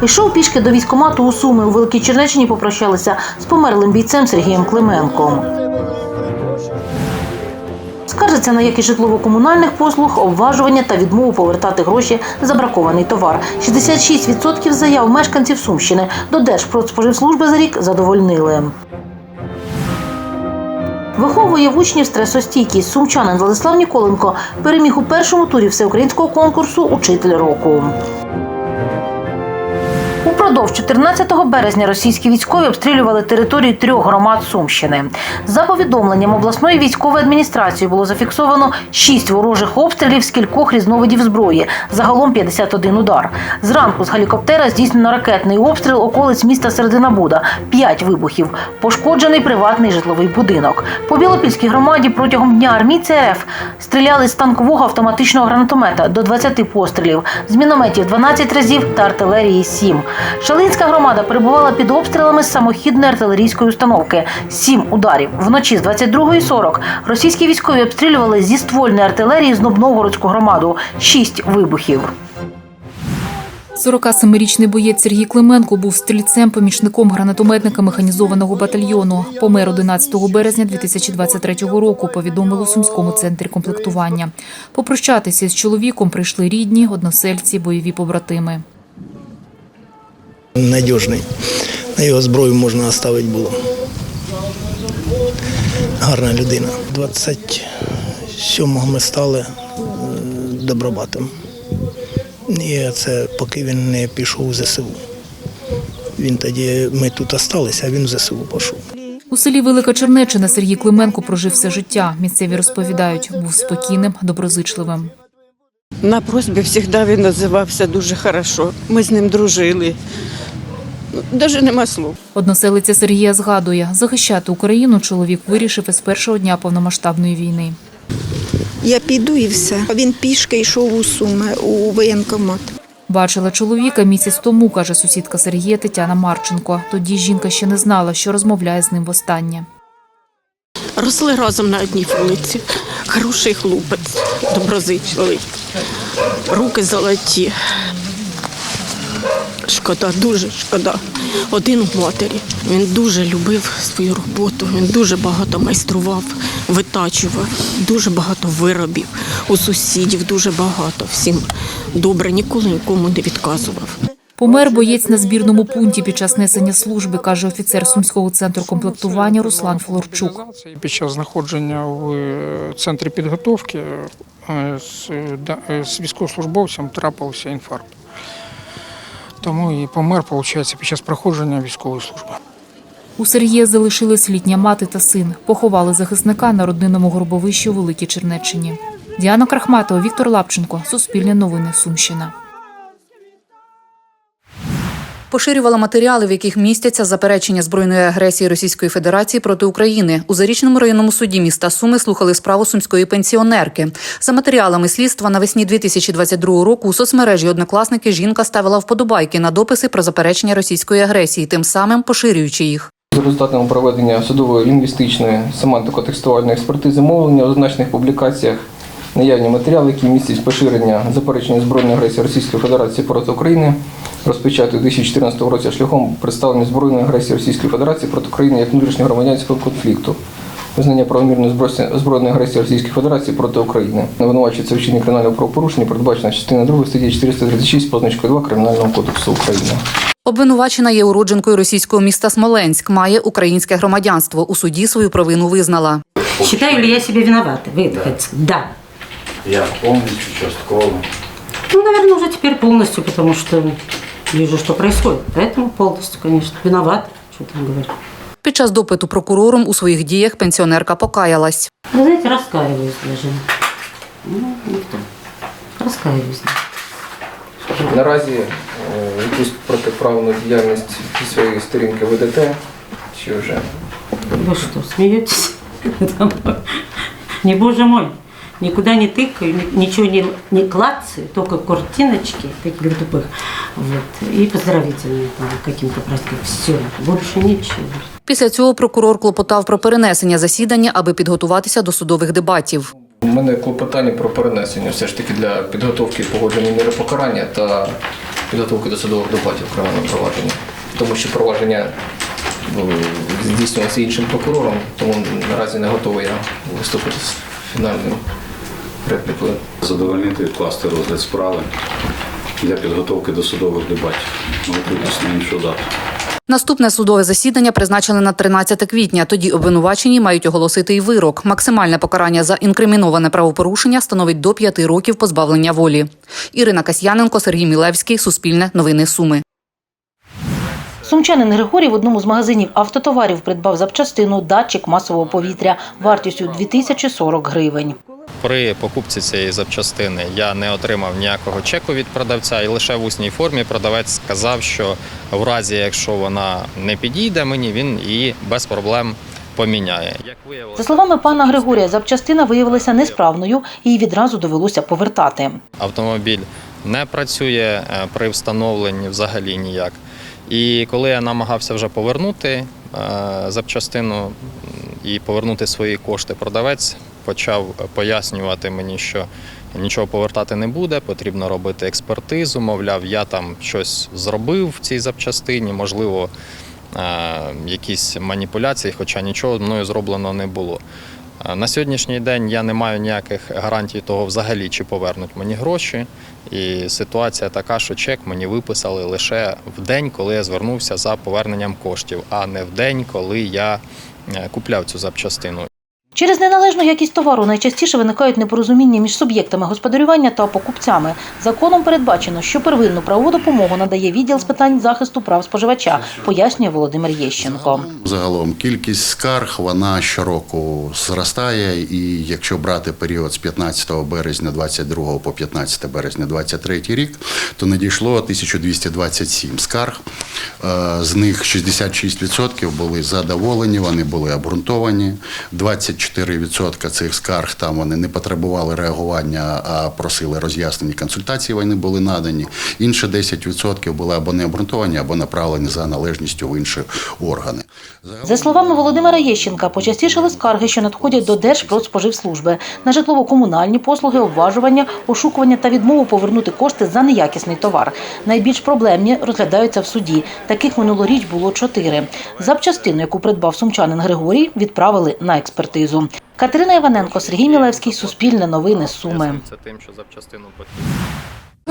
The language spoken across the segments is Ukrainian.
Пішов пішки до військкомату у Суми. У Великій Чернеччині попрощалися з померлим бійцем Сергієм Клименком. Скаржиться на якість житлово-комунальних послуг, обважування та відмову повертати гроші за бракований товар. 66% заяв мешканців Сумщини до Держпродспоживслужби за рік задовольнили. Виховує в учнів стресостійкість. Сумчанин Владислав Ніколенко переміг у першому турі всеукраїнського конкурсу Учитель року. Упродовж 14 березня російські військові обстрілювали території трьох громад Сумщини. За повідомленням обласної військової адміністрації було зафіксовано шість ворожих обстрілів з кількох різновидів зброї. Загалом 51 удар. Зранку з гелікоптера здійснено ракетний обстріл околиць міста Середина Буда. П'ять вибухів. Пошкоджений приватний житловий будинок. По Білопільській громаді протягом дня армійці РФ стріляли з танкового автоматичного гранатомета до 20 пострілів, з мінометів 12 разів та артилерії 7. Шалинська громада перебувала під обстрілами самохідної артилерійської установки. Сім ударів. Вночі з 22.40 російські військові обстрілювали зі ствольної артилерії з Новгородську громаду. Шість вибухів. 47-річний боєць Сергій Клименко був стрільцем, помічником гранатометника механізованого батальйону. Помер 11 березня 2023 року. Повідомили у сумському центрі комплектування. Попрощатися з чоловіком прийшли рідні, односельці, бойові побратими. Надіжний. На його зброю можна оставити було. Гарна людина. 27-го ми стали е, добробатом. І це поки він не пішов у ЗСУ. Він тоді, ми тут осталися, а він в ЗСУ пішов. У селі Велика Чернеччина Сергій Клименко прожив все життя. Місцеві розповідають, був спокійним, доброзичливим. На просьбі завжди він називався дуже хорошо. Ми з ним дружили. Навіть нема слов. Односелиця Сергія згадує, захищати Україну чоловік вирішив із першого дня повномасштабної війни. Я піду і все. А він пішки йшов у Суми, у воєнкомат. Бачила чоловіка місяць тому, каже сусідка Сергія Тетяна Марченко. Тоді жінка ще не знала, що розмовляє з ним востаннє. Росли разом на одній вулиці. Хороший хлопець, доброзичливий. Руки золоті. Шкода, дуже шкода. Один в матері. Він дуже любив свою роботу, він дуже багато майстрував, витачував, дуже багато виробів. У сусідів дуже багато. Всім добре, ніколи нікому не відказував. Помер боєць на збірному пункті під час несення служби, каже офіцер сумського центру комплектування Руслан Флорчук. Під час знаходження в е, центрі підготовки е, е, з військовослужбовцем трапився інфаркт. Тому і помер, виходить, під час проходження військової служби. У Сергія залишилась літня мати та син. Поховали захисника на родинному горбовищі у Великій Чернеччині. Діана Крахматова, Віктор Лапченко. Суспільне новини. Сумщина. Поширювала матеріали, в яких містяться заперечення збройної агресії Російської Федерації проти України. У зарічному районному суді міста Суми слухали справу сумської пенсіонерки. За матеріалами слідства навесні 2022 року у соцмережі однокласники жінка ставила вподобайки на дописи про заперечення російської агресії, тим самим поширюючи їх. За результатами проведення судової лінгвістичної семантико-текстуальної експертизи мовлення у зазначених публікаціях наявні матеріали, які містять поширення заперечення збройної агресії Російської Федерації проти України, розпочати у 2014 році шляхом представлення збройної агресії Російської Федерації проти України як внутрішньогромадянського конфлікту. Визнання правомірної збройної- збройної агресії Російської Федерації проти України. Винувачується в вчиненні кримінального правопорушення, передбачена частина 2 статті 436 позначкою 2 Кримінального кодексу України. Обвинувачена є уродженкою російського міста Смоленськ, має українське громадянство. У суді свою провину визнала. Считаю ли я себя виноватой? Вы это хотите? Да. Я полностью, частково. Ну, наверное, уже теперь полностью, потому что вижу, что происходит. Поэтому полностью, конечно, виноват. Что там говорить. Під час допиту прокурором у своїх діях пенсіонерка покаялась. Вы знаете, раскаиваюсь даже. Ну, никто. Раскаиваюсь. Наразі е, якусь протиправну діяльність зі своєї сторінки ведете, чи вже Вы что, смеетесь? Не боже мой. Никуда не тыкаю, ни- ничего не, не клацаю, только картиночки таких тупых. Вот. И поздравительные там каким-то праздником. Все, больше ничего. Після цього прокурор клопотав про перенесення засідання, аби підготуватися до судових дебатів. У мене клопотання про перенесення все ж таки для підготовки погодження міри покарання та підготовки до судових дебатів кримінального провадження. Тому що провадження ну, здійснювалося іншим прокурором, тому наразі не готовий я виступити з фінальною реплікою. Задовольнити відкласти розгляд справи для підготовки до судових дебатів. На іншу дату. Наступне судове засідання призначили на 13 квітня. Тоді обвинувачені мають оголосити й вирок. Максимальне покарання за інкриміноване правопорушення становить до 5 років позбавлення волі. Ірина Касьяненко, Сергій Мілевський, Суспільне, Новини Суми. Сумчанин Григорій в одному з магазинів автотоварів придбав запчастину датчик масового повітря вартістю 2040 гривень. При покупці цієї запчастини я не отримав ніякого чеку від продавця, і лише в усній формі продавець сказав, що в разі, якщо вона не підійде мені, він її без проблем поміняє. За словами пана Григорія, запчастина виявилася несправною і відразу довелося повертати. автомобіль не працює е, при встановленні взагалі ніяк. І коли я намагався вже повернути е, запчастину і повернути свої кошти, продавець почав пояснювати мені, що нічого повертати не буде, потрібно робити експертизу. Мовляв, я там щось зробив в цій запчастині, можливо, е, якісь маніпуляції, хоча нічого мною зроблено не було. Е, На сьогоднішній день я не маю ніяких гарантій того взагалі, чи повернуть мені гроші. І ситуація така, що чек мені виписали лише в день, коли я звернувся за поверненням коштів, а не в день, коли я е, купляв цю запчастину. Через неналежну якість товару найчастіше виникають непорозуміння між суб'єктами господарювання та покупцями. Законом передбачено, що первинну правову допомогу надає відділ з питань захисту прав споживача, пояснює Володимир Єщенко. Загалом кількість скарг вона щороку зростає, і якщо брати період з 15 березня 22 по 15 березня 23 рік, то надійшло 1227 скарг. Е, З них 66% були задоволені, вони були обґрунтовані. 24% цих скарг там вони не потребували реагування, а просили роз'яснені консультації. Вони були надані. Інше 10% були або не обґрунтовані, або направлені за належністю в інші органи. За словами Володимира Єщенка, почастішали скарги, що надходять до Держпродспоживслужби на житлово-комунальні послуги, обважування, ошукування та відмову повернути кошти за неякісний товар. Найбільш проблемні розглядаються в суді. Таких минулоріч було чотири. Запчастину, яку придбав сумчанин Григорій, відправили на експертизу. Катерина Іваненко, Сергій Мілевський, Суспільне новини Суми. Це тим, що запчастину.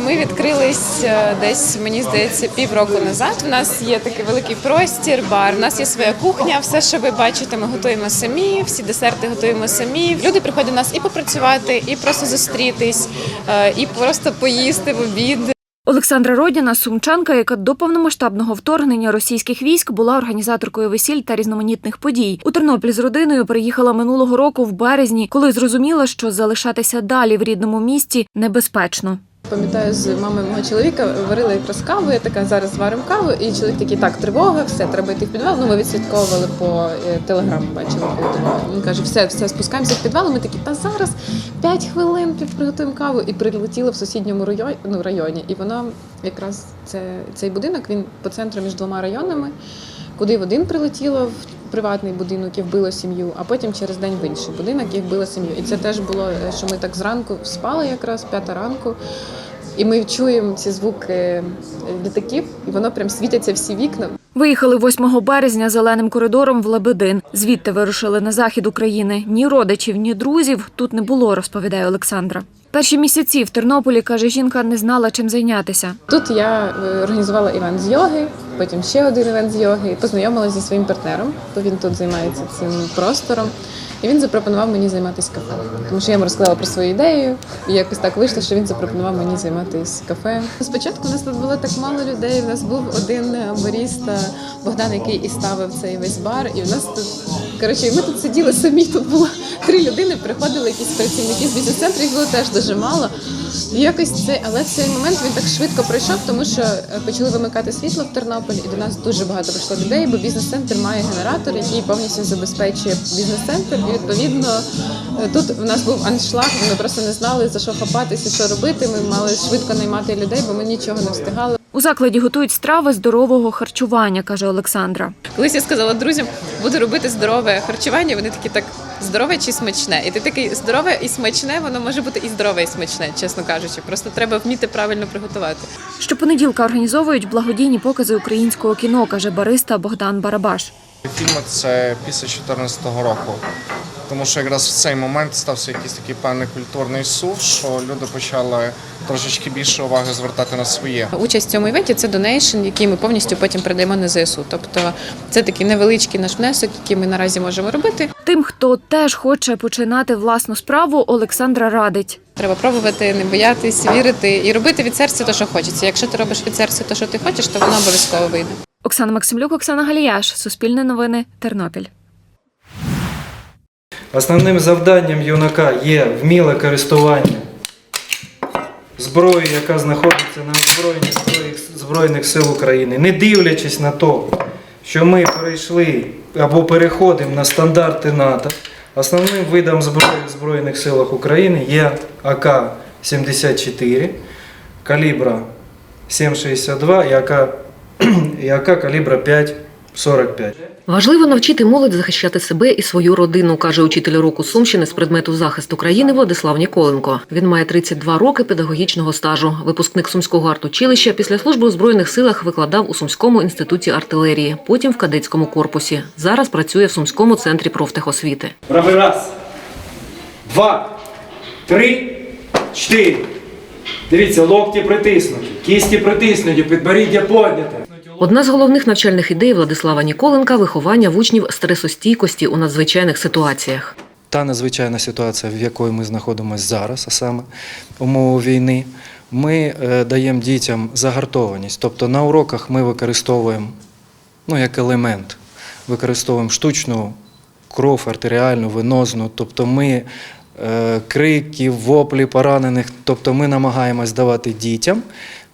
Ми відкрились е, десь, мені здається, півроку назад. У нас є такий великий простір, бар. У нас є своя кухня. Все, що ви бачите, ми готуємо самі. Всі десерти готуємо самі. Люди приходять до нас і попрацювати, і просто зустрітись, е, і просто поїсти в обід. Олександра Родіна, сумчанка, яка до повномасштабного вторгнення російських військ була організаторкою весіль та різноманітних подій. У Тернопіль з родиною приїхала минулого року в березні, коли зрозуміла, що залишатися далі в рідному місті небезпечно. Пам'ятаю, з мамою мого чоловіка варила якраз каву. Я така зараз варимо каву, і чоловік такий, так, тривога, все, треба йти в підвал. Ну, ми відслідковували по е, телеграму, бачили по телефону. Він каже, все, все, спускаємося в підвал. Ми такі, та зараз 5 хвилин приготуємо каву. І прилетіло в сусідньому районі, ну, районі. І воно якраз це, цей будинок, він по центру між двома районами, куди в один прилетіло приватний будинок і вбило сім'ю, а потім через день в інший будинок і вбило сім'ю. І це теж було, е, що ми так зранку спали, якраз п'ята ранку. І ми чуємо ці звуки літаків, і воно прям світяться всі вікна. Виїхали 8 березня зеленим коридором в Лебедин. Звідти вирушили на захід України. Ні родичів, ні друзів тут не було, розповідає Олександра. Перші місяці в Тернополі, каже жінка, не знала чим зайнятися. Тут я е, організувала івент з йоги, потім ще один івент з йоги. Познайомилася зі своїм партнером, бо він тут займається цим простором. І він запропонував мені займатися кафе. Тому що я йому розказала про свою ідею, і якось так вийшло, що він запропонував мені займатися кафе. Спочатку у нас тут було так мало людей. У нас був один баріста Богдан, який і ставив цей весь бар. І в нас тут коротше, ми тут сиділи самі. Тут було три людини. Приходили якісь працівники з бізнес-центру, їх було теж дуже мало. І якось це, але цей момент він так швидко пройшов, тому що е, почали вимикати світло в Тернополі, і до нас дуже багато прийшло людей, бо бізнес-центр має генератор, який повністю забезпечує бізнес-центр. І відповідно е, тут в нас був аншлаг. Ми просто не знали за що хапатися, що робити. Ми мали швидко наймати людей, бо ми нічого не встигали. У закладі готують страви здорового харчування, каже Олександра. Колись я сказала друзям, буду робити здорове харчування. Вони такі так здорове чи смачне. І ти такий здорове і смачне, воно може бути і здорове, і смачне, чесно кажучи. Просто треба вміти правильно приготувати. Щопонеділка організовують благодійні покази українського кіно, каже бариста Богдан Барабаш. Фільми це після 2014 року. Тому що якраз в цей момент стався якийсь такий певний культурний сув, що люди почали трошечки більше уваги звертати на своє. Участь в цьому івенті це донейшн, який ми повністю потім передаємо на ЗСУ. Тобто це такий невеличкий наш внесок, який ми наразі можемо робити. Тим, хто теж хоче починати власну справу, Олександра радить. Треба пробувати, не боятись, вірити і робити від серця те, що хочеться. Якщо ти робиш від серця те, що ти хочеш, то воно обов'язково вийде. Оксана Максимлюк, Оксана Галіяш, Суспільне новини, Тернопіль. Основним завданням юнака є вміле користування зброєю, яка знаходиться на озброєнні Збройних- сил України, не дивлячись на те, що ми перейшли або переходимо на стандарти НАТО. Основним видом зброї в Збройних силах України є АК-74 калібра 7,62 і АК, і АК калібра 5,45. Важливо навчити молодь захищати себе і свою родину, каже учитель року Сумщини з предмету захист України Владислав Ніколенко. Він має 32 роки педагогічного стажу. Випускник сумського артучилища після служби у збройних силах викладав у Сумському інституті артилерії, потім в кадетському корпусі. Зараз працює в Сумському центрі профтехосвіти. Правий раз, два, три, чотири. Дивіться, локті притиснуті, кісті притиснуті, підборіддя подняте. Одна з головних навчальних ідей Владислава Ніколенка виховання в учнів стресостійкості у надзвичайних ситуаціях. Та надзвичайна ситуація, в якої ми знаходимося зараз, а саме умови війни, ми е, даємо дітям загартованість. Тобто на уроках ми використовуємо ну, як елемент, використовуємо штучну кров артеріальну, венозну, тобто ми е, крики, воплі поранених, тобто ми намагаємось давати дітям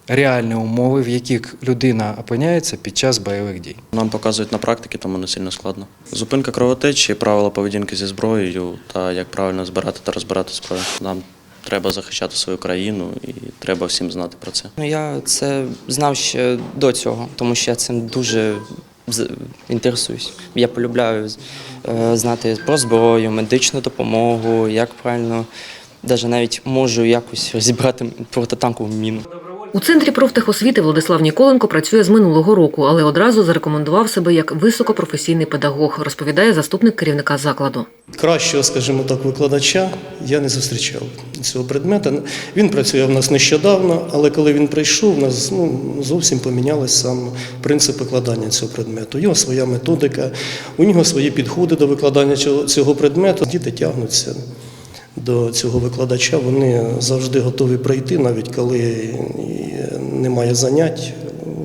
реальні умови, в яких людина опиняється під час бойових дій. Нам показують на практиці, тому не сильно складно. Зупинка кровотечі, правила поведінки зі зброєю та як правильно збирати та розбирати зброю. Нам треба захищати свою країну і треба всім знати про це. Ну, я це знав ще до цього, тому що я цим дуже інтересуюсь. Я полюбляю е, знати про зброю, медичну допомогу, як правильно, навіть навіть можу якось розібрати протитанкову міну. У центрі профтехосвіти Владислав Ніколенко працює з минулого року, але одразу зарекомендував себе як високопрофесійний педагог, розповідає заступник керівника закладу. Кращого, скажімо так, викладача я не зустрічав цього предмета. Він працює в нас нещодавно, але коли він прийшов, у нас ну, зовсім помінялися сам принцип викладання цього предмету. У нього своя методика, у нього свої підходи до викладання цього предмету. Діти тягнуться до цього викладача, вони завжди готові прийти, навіть коли немає занять,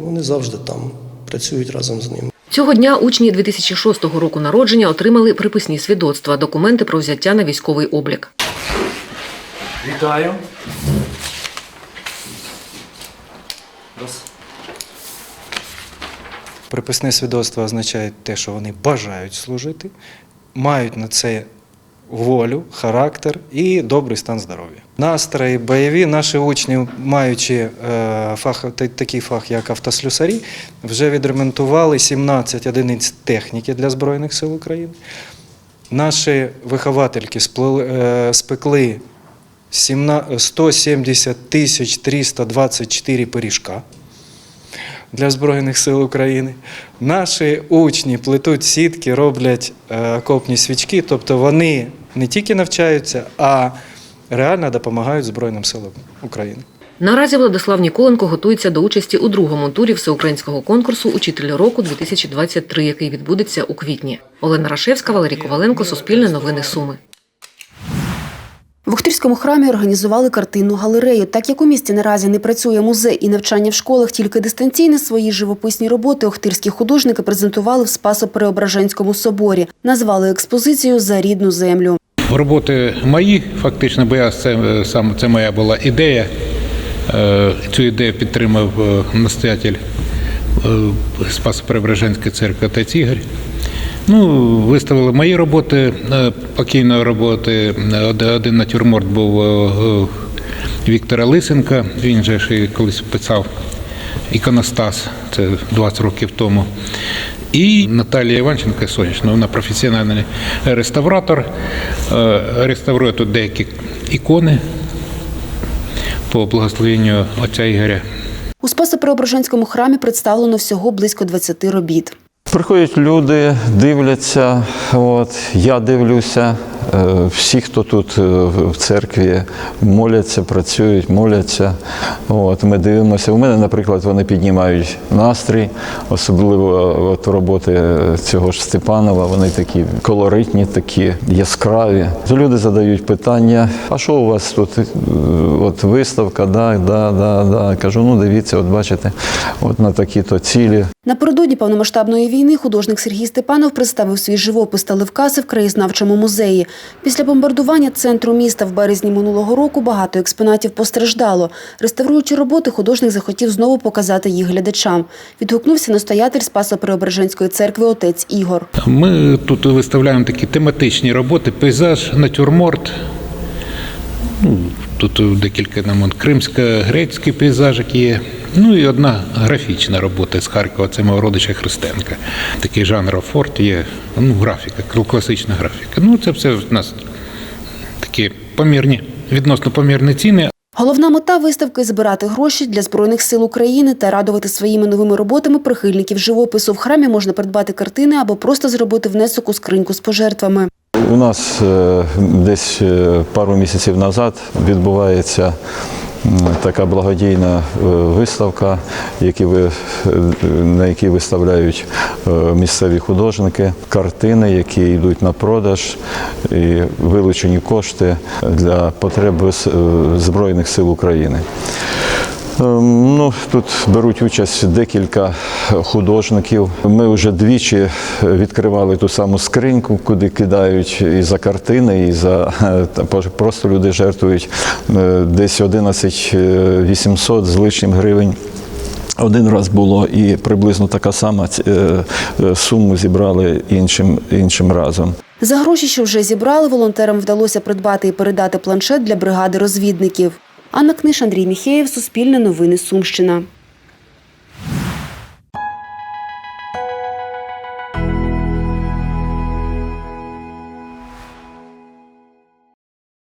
вони завжди там працюють разом з ним. Цього дня учні 2006 року народження отримали приписні свідоцтва, документи про взяття на військовий облік. Вітаю. Приписне свідоцтво означає те, що вони бажають служити, мають на це волю, характер і добрий стан здоров'я. Настрої бойові наші учні, маючи е, фах, такий фах, як автослюсарі, вже відремонтували 17 одиниць техніки для Збройних сил України. Наші виховательки е, спекли 17 170 тисяч 324 пиріжка для Збройних сил України. Наші учні плетуть сітки, роблять е, окопні свічки, тобто вони не тільки навчаються, а реально допомагають Збройним силам України. Наразі Владислав Ніколенко готується до участі у другому турі всеукраїнського конкурсу Учитель року 2023, який відбудеться у квітні. Олена Рашевська, Валерій Коваленко, Суспільне новини Суми. В Охтирському храмі організували картинну галерею. Так як у місті наразі не працює музей і навчання в школах тільки дистанційне, свої живописні роботи охтирські художники презентували в Спасо-Преображенському соборі. Назвали експозицію за рідну землю. Роботи мої, фактично, бо я це саме це моя була ідея. Е, Цю ідею підтримав е, настоятель Спасо-Преображенської церкви отець Ігор. Ну, виставили мої роботи, е, покійної роботи. Один натюрморт був е, е, Віктора Лисенка, він же ж колись писав іконостас, це 20 років тому. І Наталія Іванченка сонячна, вона професіональний реставратор, е, реставрує тут деякі ікони по благословенню отця Ігоря. У Спасо-Преображенському храмі представлено всього близько 20 робіт. Приходять люди, дивляться. От, я дивлюся. Е, Всі, хто тут е, в церкві моляться, працюють, моляться. От, ми дивимося. У мене, наприклад, вони піднімають настрій, особливо е, от, роботи цього ж Степанова. Вони такі колоритні, такі яскраві. Люди задають питання: а що у вас тут? Е, От виставка, да, да, да, да. Кажу, ну дивіться, от бачите, от на такі-то цілі. Напередодні повномасштабної війни художник Сергій Степанов представив свій живопис та ливкаси в краєзнавчому музеї. Після бомбардування центру міста в березні минулого року багато експонатів постраждало. Реставруючи роботи, художник захотів знову показати їх глядачам. Відгукнувся настоятель Спасо-Преображенської церкви отець Ігор. Ми тут виставляємо такі тематичні роботи: пейзаж, натюрморт. Тут декілька нам кримсько-грецький пейзажик є. Ну і одна графічна робота з Харкова, це мого родича Христенка. Такий жанр офорт є, ну, графіка, класична графіка. Ну, це все в нас такі помірні, відносно помірні ціни, Головна мета виставки збирати гроші для Збройних сил України та радувати своїми новими роботами прихильників живопису. В храмі можна придбати картини або просто зробити внесок у скриньку з пожертвами. У нас е, десь е, пару місяців назад відбувається така благодійна е, виставка, на якій виставляють місцеві художники картини, які йдуть на продаж, і вилучені кошти для потреб Збройних сил України. Ем, Ну, тут беруть участь декілька художників. Ми вже двічі відкривали ту саму скриньку, куди кидають і за картини, і за пож- просто люди жертвують е, десь 11 800 з лишнім гривень. Один раз було і приблизно така сама е, е, суму зібрали іншим, іншим разом. За гроші, що вже зібрали, волонтерам вдалося придбати і передати планшет для бригади розвідників. Анна Книж, Андрій Міхеєв, Суспільне новини Сумщина.